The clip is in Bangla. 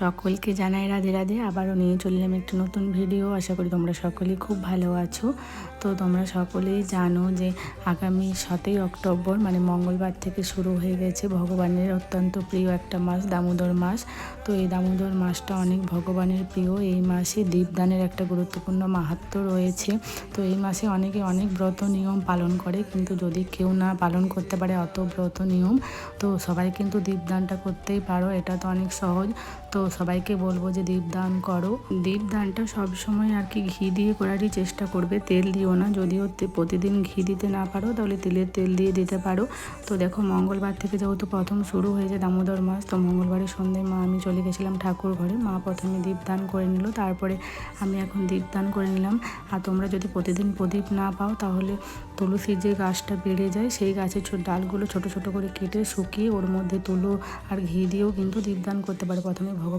সকলকে জানাই রাধে রাধে। আবারও নিয়ে চললাম একটি নতুন ভিডিও। আশা করি তোমরা সকলেই খুব ভালো আছো। তো তোমরা সকলেই জানো যে আগামী সাতই অক্টোবর মানে মঙ্গলবার থেকে শুরু হয়ে গেছে ভগবানের অত্যন্ত প্রিয় একটা মাস, দামোদর মাস। তো এই দামোদর মাসটা অনেক ভগবানের প্রিয়। এই মাসে দীপদানের একটা গুরুত্বপূর্ণ মাহাত্ম রয়েছে। তো এই মাসে অনেকে অনেক ব্রত নিয়ম পালন করে, কিন্তু যদি কেউ না পালন করতে পারে অত ব্রত নিয়ম, তো সবাই কিন্তু দীপদানটা করতেই পারো, এটা তো অনেক সহজ। তো সবাইকে বলব যে দীপদান করো। দীপদানটা সবসময় আর কি ঘি দিয়ে করারই চেষ্টা করবে। তেল দিও না, যদিও প্রতিদিন ঘি দিতে না পারো, তাহলে তিলের তেল দিয়ে দিতে পারো। তো দেখো মঙ্গলবার থেকে যেহেতু প্রথম শুরু হয়েছে দামোদর মাস, তো মঙ্গলবারের সন্ধ্যায় মা আমি চলে গেছিলাম ঠাকুর ঘরে। মা প্রথমে দীপদান করে নিল, তারপরে আমি এখন দীপদান করে নিলাম। আর তোমরা যদি প্রতিদিন প্রদীপ না পাও, তাহলে তুলসীর যে গাছটা বেড়ে যায়, সেই গাছের ডালগুলো ছোট ছোট করে কেটে শুকিয়ে ওর মধ্যে তুলো আর ঘি দিয়েও কিন্তু দীপদান করতে পারো। প্রথমে ভগবান